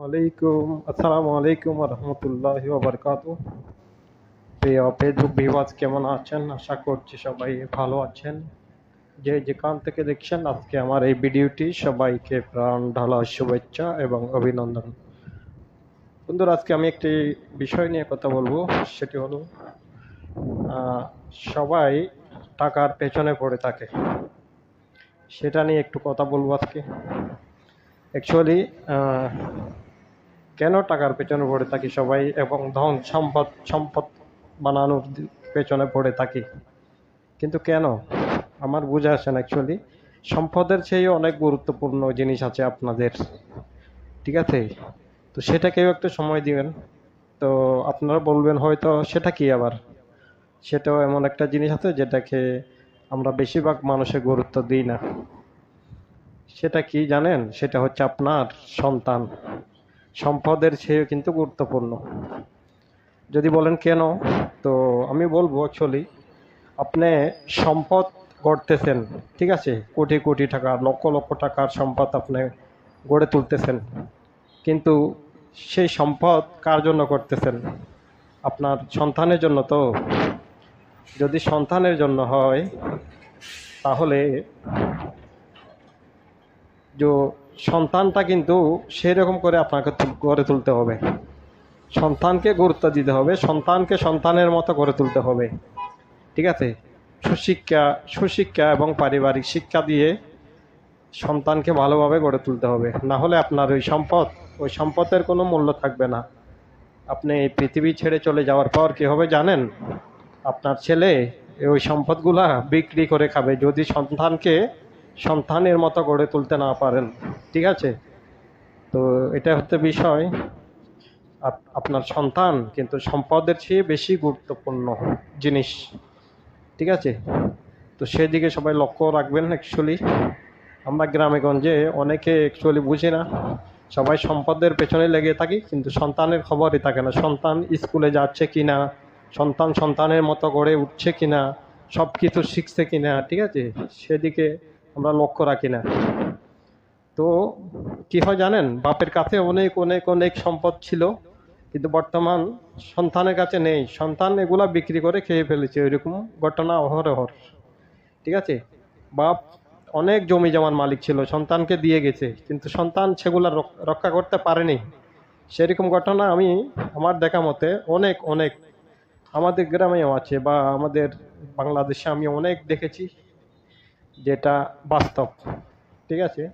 ওয়ালাইকুম আসসালামু আলাইকুম রহমতুল্লাহ বারকাত প্রিয় ফেসবুক বিভাজ কেমন আছেন? আশা করছি সবাই ভালো আছেন। যে যেখান থেকে দেখছেন, আজকে আমার এই ভিডিওটি সবাইকে প্রাণ ঢালা শুভেচ্ছা এবং অভিনন্দন। বন্ধুরা, আজকে আমি একটি বিষয় নিয়ে কথা বলব। সেটি হলো সবাই টাকার পেছনে পড়ে থাকে। সেটা নিয়ে একটু কথা বলব আজকে। অ্যাকচুয়ালি কেন টাকার পেছনে পড়ে থাকি সবাই এবং ধন সম্পদ সম্পদ বানানোর পেছনে পড়ে থাকি। কিন্তু কেন? আমার বুঝে আসে না অ্যাকচুয়ালি সম্পদের চেয়ে অনেক গুরুত্বপূর্ণ জিনিস আছে আপনাদের। ঠিক আছে? তো সেটাকেও একটু সময় দিবেন। তো আপনারা বলবেন হয়তো সেটা কি আবার? সেটাও এমন একটা জিনিস আছে যেটাকে আমরা বেশিরভাগ মানুষের গুরুত্ব দিই না। সেটা কি জানেন? সেটা হচ্ছে আপনার সন্তান। সম্পদের চেয়েও কিন্তু গুরুত্বপূর্ণ। যদি বলেন কেন, তো আমি বলব অ্যাকচুয়ালি আপনি সম্পদ গড়তেছেন, ঠিক আছে? কোটি কোটি টাকা, লক্ষ লক্ষ টাকার সম্পদ আপনি গড়ে তুলতেছেন। কিন্তু সেই সম্পদ কার জন্য করতেছেন? আপনার সন্তানের জন্য তো। যদি সন্তানের জন্য হয়, তাহলে যে সন্তানটা কিন্তু সেরকম করে আপনাকে গড়ে তুলতে হবে। সন্তানকে গুরুত্ব দিতে হবে, সন্তানকে সন্তানের মতো গড়ে তুলতে হবে। ঠিক আছে? সুশিক্ষা সুশিক্ষা এবং পারিবারিক শিক্ষা দিয়ে সন্তানকে ভালোভাবে গড়ে তুলতে হবে। না হলে আপনার ওই সম্পদ, ওই সম্পদের কোনো মূল্য থাকবে না। আপনি এই পৃথিবী ছেড়ে চলে যাওয়ার পর কী হবে জানেন? আপনার ছেলে ওই সম্পদগুলা বিক্রি করে খাবে। যদি সন্তানকে সন্তানের মতো গড়ে তুলতে না পারেন, ঠিক আছে? তো এটা হচ্ছে বিষয়। আপ- আপনার সন্তান কিন্তু সম্পদের চেয়ে বেশি গুরুত্বপূর্ণ জিনিস, ঠিক আছে? তো সেদিকে সবাই লক্ষ্য রাখবেন অ্যাকচুয়ালি আমরা গ্রামেগঞ্জে অনেকে অ্যাকচুয়ালি বুঝি না। সবাই সম্পদের পেছনে লেগে থাকি, কিন্তু সন্তানের খবরই থাকে না। সন্তান স্কুলে যাচ্ছে কি না সন্তান সন্তানের মতো গড়ে উঠছে কি না সব কিছু শিখছে কি না ঠিক আছে? সেদিকে আমরা লক্ষ্য রাখি না। তো কি হয় জানেন? বাপের কাছে অনেক অনেক অনেক সম্পদ ছিল, কিন্তু বর্তমান সন্তানের কাছে নেই। সন্তান এগুলা বিক্রি করে খেয়ে ফেলেছে ওইরকম ঘটনা অহরহর ঠিক আছে? বাপ অনেক জমি জমার মালিক ছিল, সন্তানকে দিয়ে গেছে, কিন্তু সন্তান সেগুলা রক্ষা করতে পারেনি। সেরকম ঘটনা আমি, আমার দেখা মতে অনেক অনেক আমাদের গ্রামেও আছে বা আমাদের বাংলাদেশে আমি অনেক দেখেছি। যেটা বাস্তব, ঠিক আছে?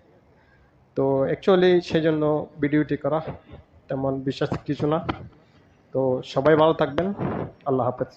তো অ্যাকচুয়ালি সেই জন্য ভিডিওটি করা তেমন বিশ্বাস কিছু না। তো সবাই ভালো থাকবেন। আল্লাহ হাফেজ।